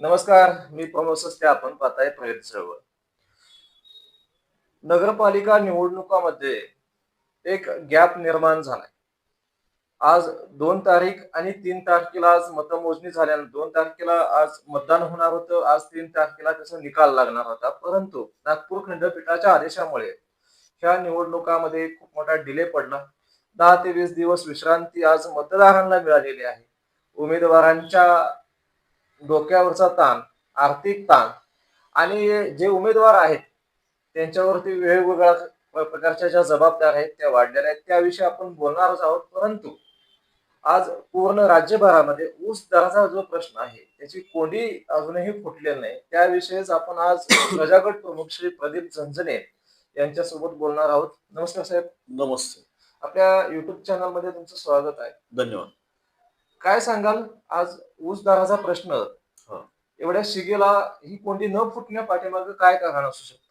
नमस्कार मी प्रमोद सस्ते आपण पाहताय प्रगती चळवळ. नगरपालिका निवडणुकामध्ये एक गॅप निर्माण झालाय. आज दोन तारीख आणि तीन तारखेला आज मतमोजणी झाल्यानंतर दोन तारखेला आज मतदान होणार होतं आज तीन तारखेला त्याचा निकाल लागणार होता. परंतु नागपूर खंडपीठाच्या आदेशामुळे ह्या निवडणुकामध्ये खूप मोठा डिले पडला. दहा ते वीस दिवस विश्रांती आज मतदारांना मिळालेली आहे. उमेदवारांच्या डोक्यावरचा ताण आर्थिक ताण आणि जे उमेदवार आहेत त्यांच्यावरती वेगवेगळ्या प्रकारच्या ज्या जबाबदाऱ्या आहेत त्या वाढलेल्या आहेत. त्याविषयी आपण बोलणारच आहोत. परंतु आज पूर्ण राज्यभरामध्ये ऊस दराचा जो प्रश्न आहे त्याची कोंडी अजूनही फुटलेली नाही. त्याविषयीच आपण आज प्रजागट प्रमुख श्री प्रदीप झंझने यांच्यासोबत बोलणार आहोत. नमस्कार साहेब. नमस्ते. आपल्या युट्यूब चॅनलमध्ये तुमचं स्वागत आहे. धन्यवाद. काय सांगाल? आज ऊस दराचा प्रश्न. एवढ्या शिगेला ही कोणती न फुटण्या पाठीमागे काय कारण असू शकतं?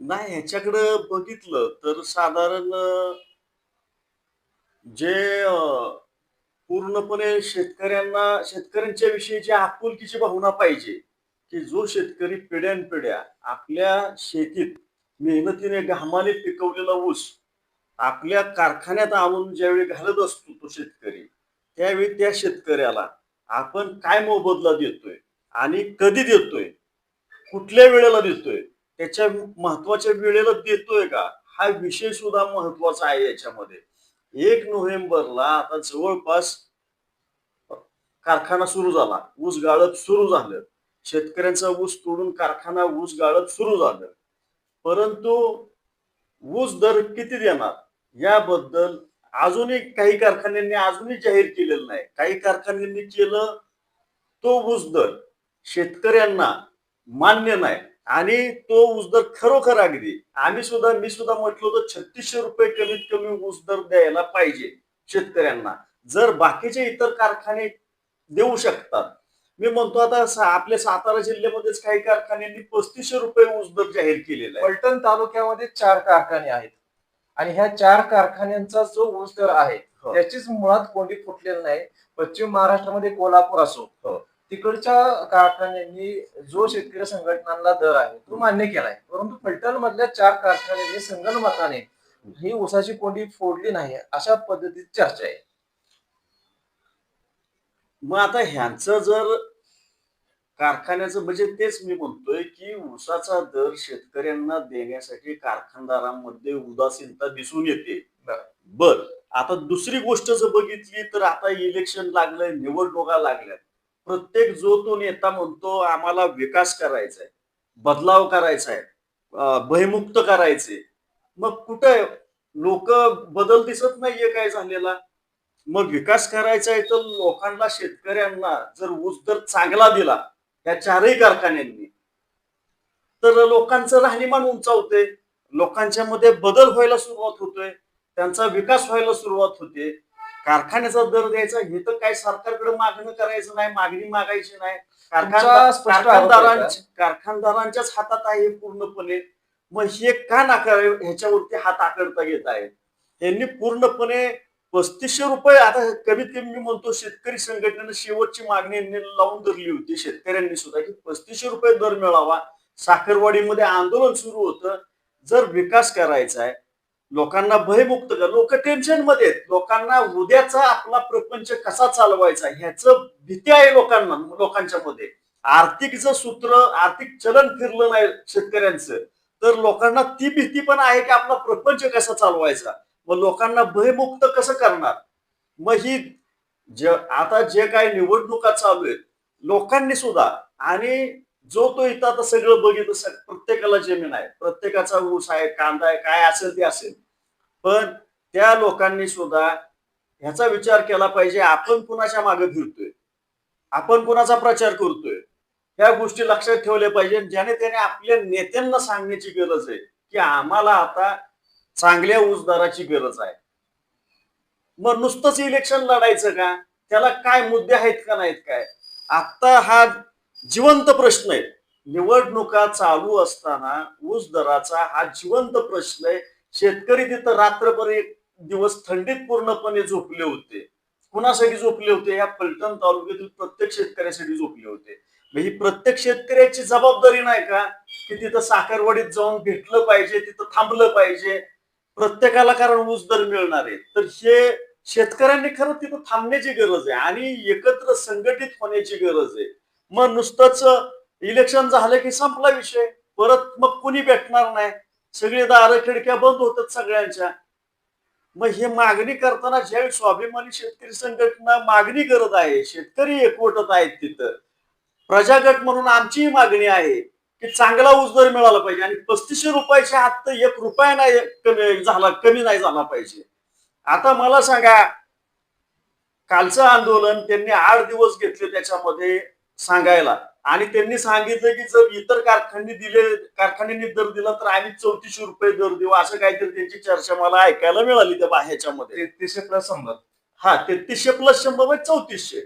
नाही ह्याच्याकडे बघितलं तर साधारण जे पूर्णपणे शेतकऱ्यांना शेतकऱ्यांच्या विषयीची आपुलकीची भावना पाहिजे की जो शेतकरी पिढ्यानपिढ्या आपल्या शेतीत मेहनतीने घामाने पिकवलेला ऊस आपल्या कारखान्यात आणून ज्यावेळी घालत असतो तो शेतकरी त्यावेळी त्या शेतकऱ्याला आपण काय मोबदला देतोय आणि कधी देतोय? कुठल्या वेळेला देतोय? त्याच्या महत्त्वाच्या वेळेला देतोय का? हा विषय सुद्धा महत्त्वाचा आहे याच्यामध्ये. एक नोव्हेंबरला आता जवळपास कारखाना सुरू झाला. ऊस गाळप सुरू झालं. शेतकऱ्यांचा ऊस तोडून कारखाना ऊस गाळप सुरू झालं. परंतु ऊस दर किती देणार? याबद्दल अजूनही काही कारखान्यांनी अजूनही जाहीर केलेलं नाही. काही कारखान्यांनी केलं तो ऊस दर शेतकऱ्यांना मान्य नाही. आणि तो ऊस दर खरोखर अगदी. आम्ही सुद्धा मी सुद्धा म्हटलं होतं छत्तीसशे रुपये कमीत कमी ऊस दर द्यायला पाहिजे शेतकऱ्यांना. जर बाकीचे इतर कारखाने देऊ शकतात. मी म्हणतो आता सा- आपल्या सातारा जिल्ह्यामध्येच काही कारखान्यांनी पस्तीसशे रुपये ऊस दर जाहीर केलेला आहे पलटण तालुक्यामध्ये चार कारखाने आहेत. आणि ह्या चार कारखान्यांचा जो ऊस दर आहे हो. त्याचीच मुळात कोंडी फुटलेली नाही पश्चिम महाराष्ट्रामध्ये कोल्हापूर असो हो. तिकडच्या कारखान्यांनी जो शेतकरी संघटनांना दर आहे तो मान्य केलाय परंतु फलटण मधल्या चार कारखान्यांनी संगणमताने ही ऊसाची कोंडी फोडली नाही अशा पद्धतीची चर्चा आहे मग आता ह्यांचं जर कारखान्याचं म्हणजे तेच मी म्हणतोय की ऊसाचा दर शेतकऱ्यांना देण्यासाठी कारखानदारांमध्ये उदासीनता दिसून येते. बरं. आता दुसरी गोष्ट जर बघितली तर आता इलेक्शन लागलंय निवडणुका लागल्यात. प्रत्येक जो तो नेता म्हणतो आम्हाला विकास करायचा आहे बदलाव करायचा आहे भयमुक्त करायचे. मग कुठं लोक बदल दिसत नाहीये काय झालेला? मग विकास करायचा आहे तर लोकांना शेतकऱ्यांना जर ऊस दर चांगला दिला या चारही कारखान्यांनी. तर लोकांचं राहणीमान उंचावते लोकांच्या मध्ये बदल व्हायला सुरुवात होतोय त्यांचा विकास व्हायला सुरुवात होते. कारखान्याचा दर द्यायचा हे तर काय सरकारकडे मागणं करायचं नाही मागणी मागायची नाही? कारखानदारांच्या कारखानदारांच्याच हातात आहे पूर्णपणे मग हे का नाकार ह्याच्यावरती हात आकडता येत आहे. त्यांनी पूर्णपणे पस्तीसशे रुपये आता कमीत कमी मी म्हणतो शेतकरी संघटनेनं शेवटची मागणी लावून धरली होती. शेतकऱ्यांनी सुद्धा की पस्तीसशे रुपये दर मिळावा. साखरवाडीमध्ये आंदोलन सुरू होतं. जर विकास करायचा आहे लोकांना भयमुक्त कर लोक टेन्शनमध्ये आहेत. लोकांना उद्याचा आपला प्रपंच कसा चालवायचा ह्याच भीती आहे लोकांना लोकांच्या मध्ये. आर्थिक जर सूत्र आर्थिक चलन फिरलं नाही शेतकऱ्यांचं तर लोकांना ती भीती पण आहे की आपला प्रपंच कसा चालवायचा. मग लोकांना भयमुक्त कसं करणार? मग ही जे आता जे काही निवडणुका चालू आहेत लोकांनी सुद्धा आणि जो तो इथं आता सगळं बघितलं सग- प्रत्येकाला जमीन आहे प्रत्येकाचा ऊस आहे कांदा आहे काय असेल ते असेल. पण त्या लोकांनी सुद्धा ह्याचा विचार केला पाहिजे आपण कुणाच्या मागे फिरतोय? आपण कुणाचा प्रचार करतोय? ह्या गोष्टी लक्षात ठेवल्या पाहिजे ज्याने त्याने आपल्या नेत्यांना सांगण्याची गरज आहे की आम्हाला आता चांगल्या ऊसदाराची गरज आहे. मग नुसतंच इलेक्शन लढायचं का? त्याला काय मुद्दे आहेत का नाहीत काय? आता हा जिवंत प्रश्न आहे. निवडणुका चालू असताना ऊस दराचा हा जिवंत प्रश्न आहे. शेतकरी तिथं रात्रभर एक दिवस थंडीत पूर्णपणे झोपले होते. कुणासाठी झोपले होते? या पलटण तालुक्यातील प्रत्येक शेतकऱ्यासाठी झोपले होते. ही प्रत्येक शेतकऱ्याची जबाबदारी नाही का? की तिथं साखरवाडीत जाऊन भेटलं पाहिजे तिथं थांबलं पाहिजे. प्रत्येकाला कारण ऊस दर मिळणार आहे. तर हे शेतकऱ्यांनी खरं तिथं थांबण्याची गरज आहे आणि एकत्र संघटित होण्याची गरज आहे. मग नुसतंच इलेक्शन झालं की संपला विषय. परत मग कुणी भेटणार नाही? सगळे दार खिडक्या बंद होतात सगळ्यांच्या. मग हे मागणी करताना ज्यावेळी स्वाभिमानी शेतकरी संघटना मागणी करत आहे शेतकरी एकवटत आहेत तिथं. प्रजागट म्हणून आमचीही मागणी आहे. की चांगला ऊस दर मिळाला पाहिजे. आणि पस्तीसशे रुपयाच्या तर एक रुपया नाही कमी झाला कमी नाही झाला पाहिजे. आता मला सांगा कालचं आंदोलन त्यांनी आठ दिवस घेतले त्याच्यामध्ये सांगायला. आणि त्यांनी सांगितलं की जर इतर कारखाने दिले कारखान्यांनी दर दिला तर आम्ही चौतीसशे रुपये दर देऊ. असं काहीतरी त्यांची चर्चा मला ऐकायला मिळाली त्या ह्याच्यामध्ये तेहतीसशे प्लस शंभर. हा तेहतीसशे प्लस शंभर म्हणजे चौतीसशे.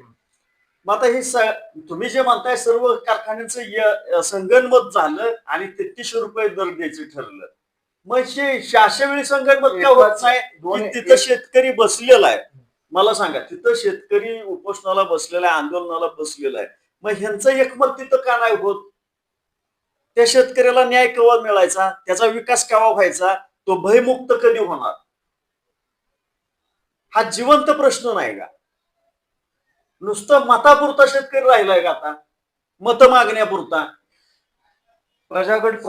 मग आता हे तुम्ही जे म्हणताय सर्व कारखान्यांचं संगनमत झालं आणि तेहतीसशे रुपये दर द्यायचं ठरलं. मग हे अशा वेळी संगनमत का होत नाही? तिथं शेतकरी बसलेला आहे. मला सांगा तिथं शेतकरी उपोषणाला बसलेला आहे आंदोलनाला बसलेला आहे. मग ह्यांचं एकमत तिथं का नाही होत? त्या शेतकऱ्याला न्याय केव्हा मिळायचा? त्याचा विकास केव्हा व्हायचा? तो भयमुक्त कधी होणार? हा जिवंत प्रश्न नाही का? नुसतं मतापुरता शेतकरी राहिलाय का आता? मत मागण्यापुरता. प्रजागट